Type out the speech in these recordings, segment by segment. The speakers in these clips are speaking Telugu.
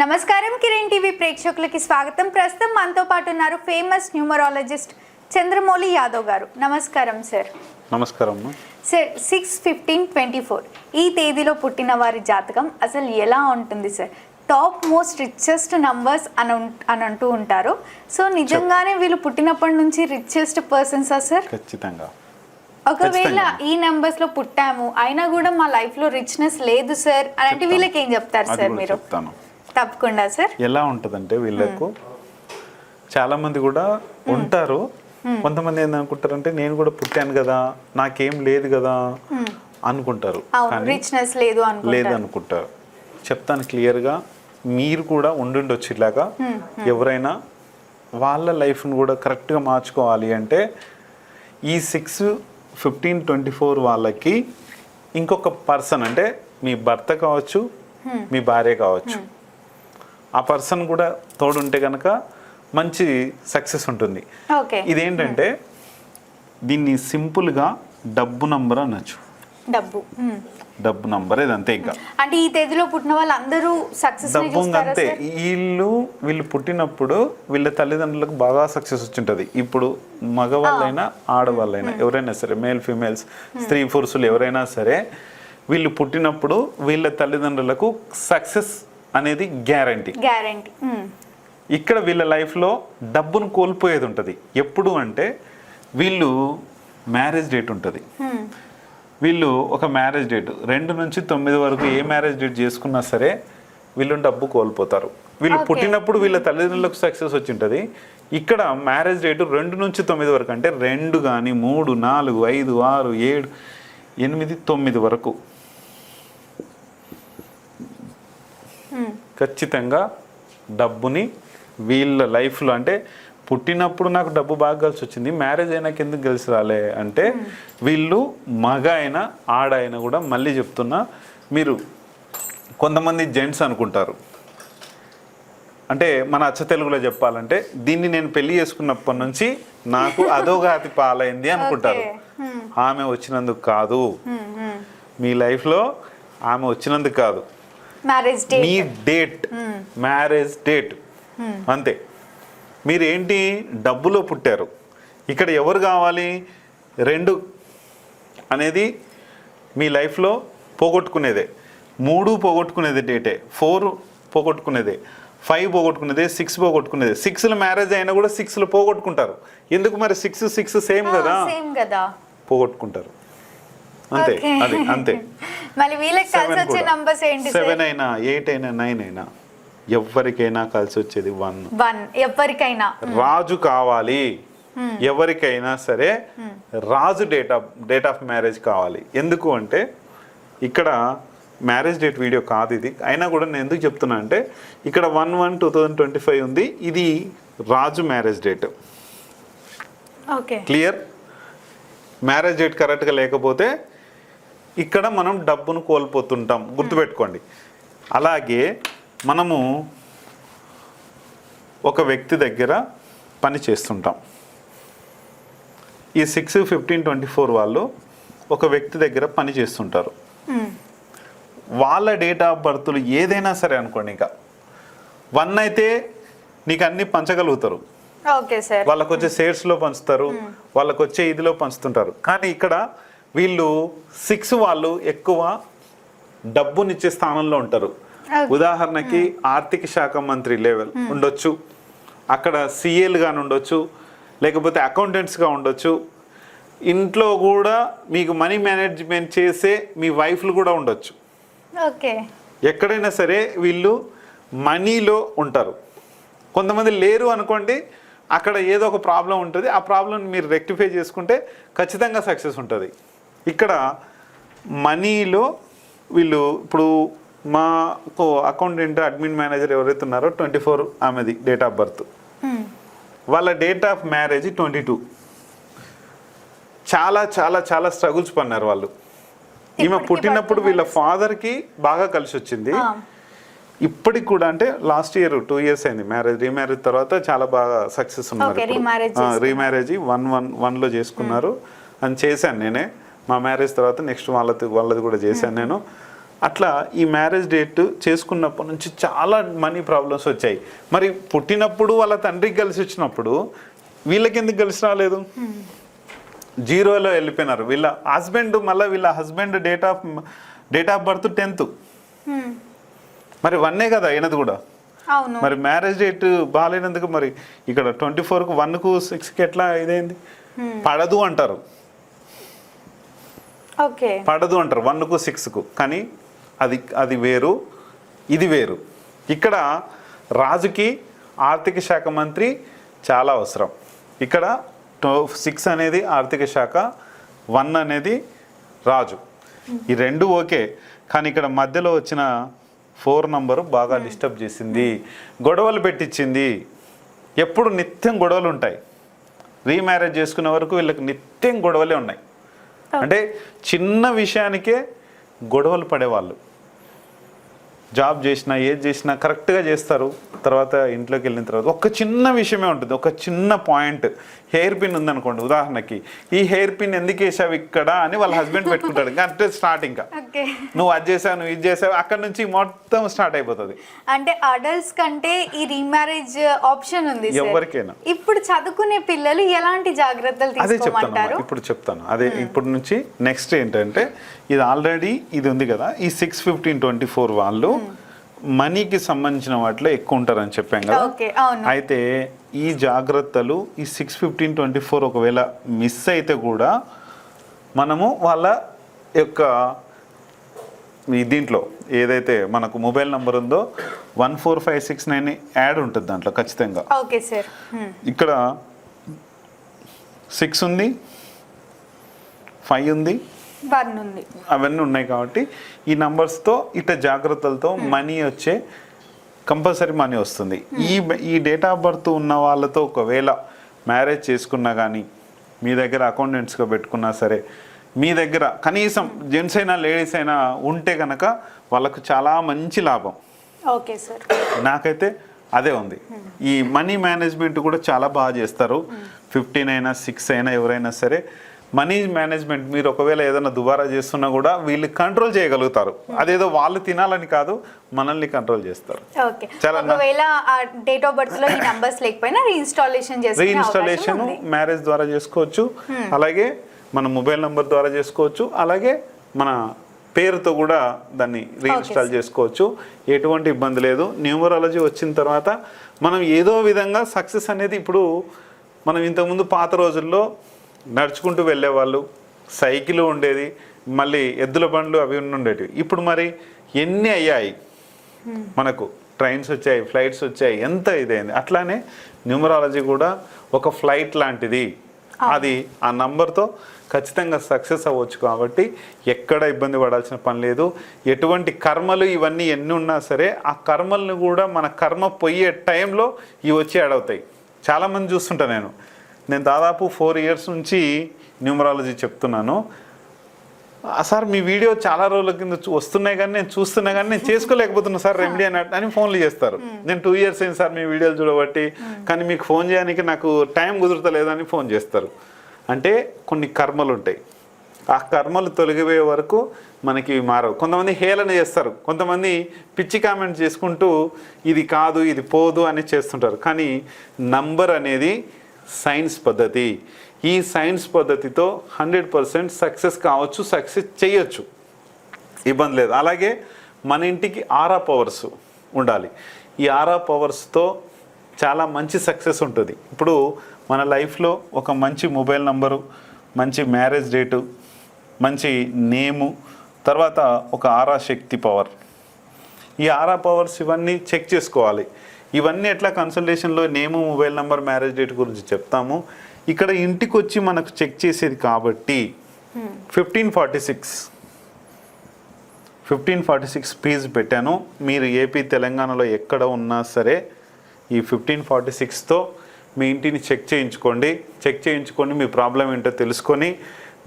నమస్కారం కిరణ్ టీవీ ప్రేక్షకులకి స్వాగతం. ప్రస్తుతం మనతో పాటు ఉన్నారు ఫేమస్ న్యూమరాలజిస్ట్ చంద్రమౌళి యాదవ్ గారు. నమస్కారం సార్. నమస్కారం. Sir six fifteen twenty four. ఈ తేదీలో పుట్టిన వారి జాతకం అసలు ఎలా ఉంటుంది sir? Top most richest numbers అని అని అంటూ ఉంటారు. సో నిజంగానే వీళ్ళు పుట్టినప్పటి నుంచి రిచెస్ట్ పర్సన్సా సార్? ఖచ్చితంగా. ఒకవేళ. ఈ నంబర్స్లో పుట్టాము అయినా కూడా మా లైఫ్లో రిచ్నెస్ లేదు సార్. అంటే చెప్తాను. వీళ్ళకి ఏం చెప్తారు సార్ మీరు? చెప్తాను. తప్పకుండా సార్. ఎలా ఉంటదంటే వీళ్ళకు చాలా మంది కూడా ఉంటారు. కొంతమంది ఏందనుకుంటారంటే నేను కూడా పుట్టాను కదా నాకేం లేదు కదా అనుకుంటారు. రిచ్నెస్ లేదు లేదు అనుకుంటారు. అనుకుంటారు. చెప్తాను క్లియర్గా మీరు కూడా ఉండుండొచ్చు ఇలాగా ఎవరైనా వాళ్ళ లైఫ్ను కూడా కరెక్ట్గా మార్చుకోవాలి అంటే ఈ సిక్స్ ఫిఫ్టీన్ ట్వంటీ ఫోర్ వాళ్ళకి ఇంకొక పర్సన్ అంటే మీ భర్త కావచ్చు మీ భార్య కావచ్చు. ఆ పర్సన్ కూడా తోడుంటే కనుక మంచి సక్సెస్ ఉంటుంది. ఓకే. ఇదేంటంటే దీన్ని సింపుల్గా డబ్బు నంబర్ అనొచ్చు. డబ్బు. డబ్బు నంబర్ ఇదంతే ఇంకా. అంటే ఈ తేదీలో పుట్టిన వాళ్ళందరూ సక్సెస్ డబ్బు అంతే. వీళ్ళు వీళ్ళు పుట్టినప్పుడు వీళ్ళ తల్లిదండ్రులకు బాగా సక్సెస్ వచ్చింటది. ఇప్పుడు మగవాళ్ళైనా ఆడవాళ్ళైనా ఎవరైనా సరే మేల్ ఫీమేల్స్ స్త్రీ పురుషులు ఎవరైనా సరే వీళ్ళు పుట్టినప్పుడు వీళ్ళ తల్లిదండ్రులకు సక్సెస్ అనేది గ్యారంటీ. గ్యారంటీ. ఇక్కడ వీళ్ళ లైఫ్లో డబ్బును కోల్పోయేది ఉంటుంది. ఎప్పుడు అంటే వీళ్ళు మ్యారేజ్ డేట్ ఉంటుంది. వీళ్ళు ఒక మ్యారేజ్ డేట్ రెండు నుంచి తొమ్మిది వరకు ఏ మ్యారేజ్ డేట్ చేసుకున్నా సరే వీళ్ళు డబ్బు కోల్పోతారు. వీళ్ళు. పుట్టినప్పుడు వీళ్ళ తల్లిదండ్రులకు సక్సెస్ వచ్చి ఉంటుంది. ఇక్కడ మ్యారేజ్ డేట్ రెండు నుంచి తొమ్మిది వరకు అంటే రెండు కానీ మూడు నాలుగు ఐదు ఆరు ఏడు ఎనిమిది తొమ్మిది వరకు. ఖచ్చితంగా డబ్బుని వీళ్ళ లైఫ్లో అంటే పుట్టినప్పుడు నాకు డబ్బు బాగా కలిసి వచ్చింది మ్యారేజ్ అయినాక ఎందుకు కలిసి రాలే అంటే వీళ్ళు మగ అయినా ఆడ అయినా కూడా మళ్ళీ చెప్తున్నా మీరు కొంతమంది జెంట్స్ అనుకుంటారు. అంటే మన అచ్చ తెలుగులో చెప్పాలంటే దీన్ని నేను పెళ్ళి చేసుకున్నప్పటి నుంచి నాకు అధోగాతి పాలైంది అనుకుంటారు. ఆమె వచ్చినందుకు కాదు. మీ లైఫ్లో ఆమె వచ్చినందుకు కాదు. మ్యారేజ్ మీ డేట్ మ్యారేజ్ డేట్ అంతే. మీరు ఏంటి డబ్బులో పుట్టారు. ఇక్కడ ఎవరు కావాలి? రెండు అనేది మీ లైఫ్లో పోగొట్టుకునేదే. మూడు పోగొట్టుకునేది డేటే ఫోర్ పోగొట్టుకునేదే. ఫైవ్ పోగొట్టుకునేదే. సిక్స్ పోగొట్టుకునేదే. సిక్స్లో మ్యారేజ్ అయినా కూడా సిక్స్లో పోగొట్టుకుంటారు. ఎందుకు మరి సిక్స్ సిక్స్ సేమ్ కదా? సేమ్ కదా. పోగొట్టుకుంటారు. అంతే. అది అంతే. మళ్ళీ వీళ్ళకి కలిసి వచ్చే నంబర్స్ ఏంటి సెవెన్ అయినా ఎయిట్ అయినా నైన్ అయినా ఎవరికైనా కలిసి వచ్చేది వన్ వన్ ఎవరికైనా. రాజు కావాలి. ఎవరికైనా సరే రాజు date of date of marriage కావాలి. ఎందుకు అంటే ఇక్కడ మ్యారేజ్ డేట్ వీడియో కాదు ఇది. అయినా కూడా నేను ఎందుకు చెప్తున్నా అంటే ఇక్కడ one one two thousand twenty five ఉంది. ఇది రాజు marriage date okay clear marriage date కరెక్ట్గా లేకపోతే ఇక్కడ మనం డబ్బును కోల్పోతుంటాం. గుర్తుపెట్టుకోండి. అలాగే మనము ఒక వ్యక్తి దగ్గర పని చేస్తుంటాం. ఈ సిక్స్ ఫిఫ్టీన్ ట్వంటీ ఫోర్ వాళ్ళు ఒక వ్యక్తి దగ్గర పని చేస్తుంటారు. వాళ్ళ డేట్ ఆఫ్ బర్త్లు ఏదైనా సరే అనుకోండి ఇంకా. వన్ అయితే నీకు అన్ని పంచగలుగుతారు. వాళ్ళకు వచ్చే షేర్స్లో పంచుతారు. వాళ్ళకు వచ్చే ఇదిలో పంచుతుంటారు. కానీ ఇక్కడ వీళ్ళు సిక్స్ వాళ్ళు ఎక్కువ డబ్బునిచ్చే స్థానంలో ఉంటారు. ఉదాహరణకి ఆర్థిక శాఖ మంత్రి లెవెల్ ఉండొచ్చు. అక్కడ సీఏలు గాని ఉండొచ్చు. లేకపోతే అకౌంటెంట్స్గా ఉండొచ్చు. ఇంట్లో కూడా మీకు మనీ మేనేజ్మెంట్ చేసే మీ వైఫ్లు కూడా ఉండొచ్చు. ఓకే. ఎక్కడైనా సరే వీళ్ళు మనీలో ఉంటారు. కొంతమంది లేరు అనుకోండి అక్కడ ఏదో ఒక ప్రాబ్లం ఉంటుంది. ఆ ప్రాబ్లం మీరు రెక్టిఫై చేసుకుంటే ఖచ్చితంగా సక్సెస్ ఉంటుంది. ఇక్కడ మనీలో వీళ్ళు ఇప్పుడు మాకు అకౌంటెంట్ అడ్మిన్ మేనేజర్ ఎవరైతే ఉన్నారో ట్వంటీ ఫోర్ ఆమెది డేట్ ఆఫ్ బర్త్ వాళ్ళ date of marriage twenty two చాలా చాలా చాలా స్ట్రగుల్స్ పన్నారు వాళ్ళు. ఈమె పుట్టినప్పుడు వీళ్ళ ఫాదర్కి బాగా కలిసి వచ్చింది. ఇప్పటికి కూడా అంటే లాస్ట్ ఇయర్ టూ ఇయర్స్ అయింది. మ్యారేజ్ రీమ్యారేజ్ తర్వాత చాలా బాగా సక్సెస్ ఉన్నారు. రీమ్యారేజ్ వన్ వన్ వన్లో చేసుకున్నారు. అని చేశాను నేనే. మా మ్యారేజ్ తర్వాత నెక్స్ట్ వాళ్ళది వాళ్ళది కూడా చేశాను నేను. అట్లా ఈ మ్యారేజ్ డేట్ చేసుకున్నప్పటి నుంచి చాలా మనీ ప్రాబ్లమ్స్ వచ్చాయి. మరి పుట్టినప్పుడు వాళ్ళ తండ్రికి కలిసి వచ్చినప్పుడు వీళ్ళకి ఎందుకు కలిసి రాలేదు? జీరోలో వెళ్ళిపోయినారు. వీళ్ళ హస్బెండ్ మళ్ళీ వీళ్ళ husband date of date of birth tenth. మరి వన్నే కదా అయినది కూడా. మరి మ్యారేజ్ డేట్ బాగాలేనందుకు మరి ఇక్కడ ట్వంటీ ఫోర్కు వన్కు సిక్స్కి ఎట్లా ఇదైంది? పడదు అంటారు. పడదు అంటారు. వన్కు సిక్స్కు కానీ అది అది వేరు ఇది వేరు. ఇక్కడ రాజుకి ఆర్థిక శాఖ మంత్రి చాలా అవసరం. ఇక్కడ సిక్స్ అనేది ఆర్థిక శాఖ వన్ అనేది రాజు. ఈ రెండు ఓకే. కానీ ఇక్కడ మధ్యలో వచ్చిన ఫోర్ నంబరు బాగా డిస్టర్బ్ చేసింది. గొడవలు పెట్టించింది. ఎప్పుడు నిత్యం గొడవలు ఉంటాయి. రీమ్యారేజ్ చేసుకునే వరకు వీళ్ళకి నిత్యం గొడవలే ఉన్నాయి. అంటే చిన్న విషయానికే గొడవలు పడేవాళ్ళు. జాబ్ చేసినా ఏది చేసినా కరెక్ట్గా చేస్తారు. తర్వాత ఇంట్లోకి వెళ్ళిన తర్వాత ఒక చిన్న విషయమే ఉంటుంది. ఒక చిన్న పాయింట్. హెయిర్ పిన్ ఉందనుకోండి ఉదాహరణకి. ఈ హెయిర్ పిన్ ఎందుకు వేసావు ఇక్కడ అని వాళ్ళ హస్బెండ్ పెట్టుకుంటాడు. అంటే స్టార్ట్ ఇంకా. నువ్వు అది చేసావు నువ్వు ఇది చేసావు అక్కడ నుంచి మొత్తం స్టార్ట్ అయిపోతుంది. అంటే అడల్ట్స్ కంటే ఈ రీమ్యారేజ్ ఆప్షన్ ఉంది. ఎవరికైనా. ఇప్పుడు చదువుకునే పిల్లలు ఎలాంటి జాగ్రత్తలు అదే చెప్తాను ఇప్పుడు చెప్తాను. అదే ఇప్పటి నుంచి నెక్స్ట్ ఏంటంటే ఇది ఆల్రెడీ ఇది ఉంది కదా ఈ సిక్స్ ఫిఫ్టీన్ ట్వంటీ ఫోర్ వాళ్ళు మనీకి సంబంధించిన వాటిలో ఎక్కువ ఉంటారని చెప్పాం కదా. అయితే ఈ జాగ్రత్తలు ఈ సిక్స్ ఫిఫ్టీన్ ట్వంటీ ఫోర్ ఒకవేళ మిస్ అయితే కూడా మనము వాళ్ళ యొక్క ఈ దీంట్లో ఏదైతే మనకు మొబైల్ నెంబర్ ఉందో one four five six nine add ఉంటుంది దాంట్లో ఖచ్చితంగా. Okay sir. హ్మ్. ఇక్కడ సిక్స్ ఉంది ఫైవ్ ఉంది ఉంది అవన్నీ ఉన్నాయి కాబట్టి ఈ నంబర్స్తో ఇట్లా జాగ్రత్తలతో మనీ వచ్చే కంపల్సరీ మనీ వస్తుంది. ఈ ఈ డేట్ ఆఫ్ బర్త్ ఉన్న వాళ్ళతో ఒకవేళ మ్యారేజ్ చేసుకున్నా కానీ మీ దగ్గర అకౌంటెంట్స్గా పెట్టుకున్నా సరే మీ దగ్గర కనీసం జెంట్స్ అయినా లేడీస్ అయినా ఉంటే కనుక వాళ్ళకు చాలా మంచి లాభం. Okay sir. నాకైతే అదే ఉంది. ఈ మనీ మేనేజ్మెంట్ కూడా చాలా బాగా చేస్తారు. ఫిఫ్టీన్ అయినా సిక్స్ అయినా ఎవరైనా సరే మనీ మేనేజ్మెంట్ మీరు ఒకవేళ ఏదైనా దుబారా చేస్తున్నా కూడా వీళ్ళు కంట్రోల్ చేయగలుగుతారు. అదేదో వాళ్ళు తినాలని కాదు మనల్ని కంట్రోల్ చేస్తారు. ఒకవేళ డేట్ ఆఫ్ బర్త్లో ఈ నంబర్స్ లేకపోయినా రీఇన్స్టాలేషన్ మ్యారేజ్ ద్వారా చేసుకోవచ్చు. అలాగే మన మొబైల్ నంబర్ ద్వారా చేసుకోవచ్చు. అలాగే మన పేరుతో కూడా దాన్ని రీఇన్స్టాల్ చేసుకోవచ్చు. ఎటువంటి ఇబ్బంది లేదు. న్యూమరాలజీ వచ్చిన తర్వాత మనం ఏదో విధంగా సక్సెస్ అనేది ఇప్పుడు మనం ఇంతకుముందు పాత రోజుల్లో నడుచుకుంటూ వెళ్ళేవాళ్ళు సైకిల్ ఉండేది మళ్ళీ ఎద్దుల బండ్లు అవి ఉండేటివి. ఇప్పుడు మరి ఎన్ని అయ్యాయి? మనకు ట్రైన్స్ వచ్చాయి ఫ్లైట్స్ వచ్చాయి ఎంత ఇదైంది? అట్లానే న్యూమరాలజీ కూడా ఒక ఫ్లైట్ లాంటిది. అది ఆ నంబర్తో ఖచ్చితంగా సక్సెస్ అవ్వచ్చు కాబట్టి ఎక్కడ ఇబ్బంది పడాల్సిన పని లేదు. ఎటువంటి కర్మలు ఇవన్నీ ఎన్ని ఉన్నా సరే ఆ కర్మల్ని కూడా మన కర్మ పోయే టైంలో ఇవి వచ్చి అడవుతాయి చాలామంది చూస్తుంటా నేను. నేను దాదాపు ఫోర్ ఇయర్స్ నుంచి న్యూమరాలజీ చెప్తున్నాను. సార్ మీ వీడియో చాలా రోజుల కింద వస్తున్నాయి కానీ నేను చూస్తున్నా కానీ నేను చేసుకోలేకపోతున్నా సార్ రెమెడీ అని అని ఫోన్లు చేస్తారు. నేను టూ ఇయర్స్ అయింది సార్ మీ వీడియోలు చూడబట్టి కానీ మీకు ఫోన్ చేయడానికి నాకు టైం కుదురుతలేదని ఫోన్ చేస్తారు. అంటే కొన్ని కర్మలు ఉంటాయి. ఆ కర్మలు తొలగిపోయే వరకు మనకి మారవు. కొంతమంది హేళన చేస్తారు. కొంతమంది పిచ్చి కామెంట్ చేసుకుంటూ ఇది కాదు ఇది పోదు అని చేస్తుంటారు. కానీ నంబర్ అనేది సైన్స్ పద్ధతి. ఈ సైన్స్ పద్ధతితో హండ్రెడ్ పర్సెంట్ సక్సెస్ కావచ్చు సక్సెస్ చేయొచ్చు. ఇబ్బంది లేదు. అలాగే మన ఇంటికి ఆరా పవర్స్ ఉండాలి. ఈ ఆరా పవర్స్తో చాలా మంచి సక్సెస్ ఉంటుంది. ఇప్పుడు మన లైఫ్లో ఒక మంచి మొబైల్ నంబరు మంచి మ్యారేజ్ డేటు మంచి నేము తర్వాత ఒక ఆరా శక్తి పవర్. ఈ ఆరా పవర్స్ ఇవన్నీ చెక్ చేసుకోవాలి. ఇవన్నీ ఎట్లా కన్సల్టేషన్లో name mobile number marriage date గురించి చెప్తాము. ఇక్కడ ఇంటికి వచ్చి మనకు చెక్ చేసేది కాబట్టి fifteen forty six fifteen forty six fee పెట్టాను. మీరు ఏపీ తెలంగాణలో ఎక్కడ ఉన్నా సరే ఈ ఫిఫ్టీన్ ఫార్టీ సిక్స్తో మీ ఇంటిని చెక్ చేయించుకోండి. చెక్ చేయించుకొని మీ ప్రాబ్లం ఏంటో తెలుసుకొని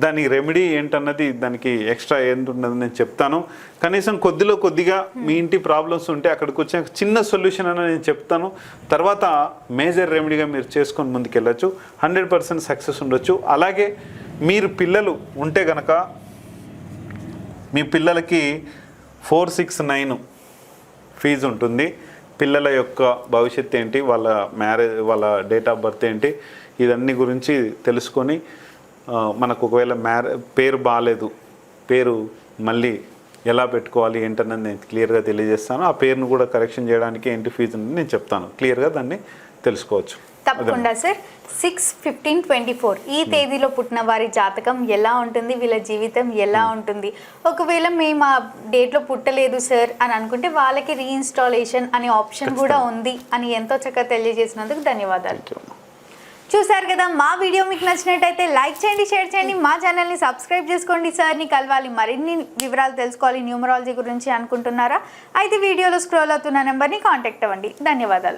దానికి రెమెడీ ఏంటన్నది దానికి ఎక్స్ట్రా ఏంటున్నది నేను చెప్తాను. కనీసం కొద్దిలో కొద్దిగా మీ ఇంటి ప్రాబ్లమ్స్ ఉంటే అక్కడికి వచ్చే చిన్న సొల్యూషన్ అని నేను చెప్తాను. తర్వాత మేజర్ రెమెడీగా మీరు చేసుకొని ముందుకెళ్ళచ్చు. హండ్రెడ్ పర్సెంట్ సక్సెస్ ఉండొచ్చు. అలాగే మీరు పిల్లలు ఉంటే గనక మీ పిల్లలకి ఫోర్ సిక్స్ నైన్ ఫీజు ఉంటుంది. పిల్లల యొక్క భవిష్యత్తు ఏంటి? వాళ్ళ మ్యారేజ్ వాళ్ళ డేట్ ఆఫ్ బర్త్ ఏంటి? ఇదన్నీ గురించి తెలుసుకొని మనకు ఒకవేళ మ్యారే పేరు బాగాలేదు పేరు మళ్ళీ ఎలా పెట్టుకోవాలి ఏంటన్నది నేను క్లియర్గా తెలియజేస్తాను. ఆ పేరును కూడా కరెక్షన్ చేయడానికి ఏంటి ఫీజు నేను చెప్తాను. క్లియర్గా దాన్ని తెలుసుకోవచ్చు. తప్పకుండా sir. Six fifteen twenty four ఈ తేదీలో పుట్టిన వారి జాతకం ఎలా ఉంటుంది? వీళ్ళ జీవితం ఎలా ఉంటుంది? ఒకవేళ మేము ఆ డేట్లో పుట్టలేదు సార్ అని అనుకుంటే వాళ్ళకి రీఇన్స్టాలేషన్ అనే ఆప్షన్ కూడా ఉంది అని ఎంతో చక్కగా తెలియజేసినందుకు ధన్యవాదాలు. చూసారు కదా మా వీడియో మీకు నచ్చినట్టయితే లైక్ చేయండి షేర్ చేయండి మా ఛానల్ని సబ్స్క్రైబ్ చేసుకోండి సార్ని కలవాలి మరిన్ని వివరాలు తెలుసుకోవాలి న్యూమరాలజీ గురించి అనుకుంటున్నారా? అయితే వీడియోలో స్క్రోల్ అవుతున్న నెంబర్ని కాంటాక్ట్ అవ్వండి. ధన్యవాదాలు.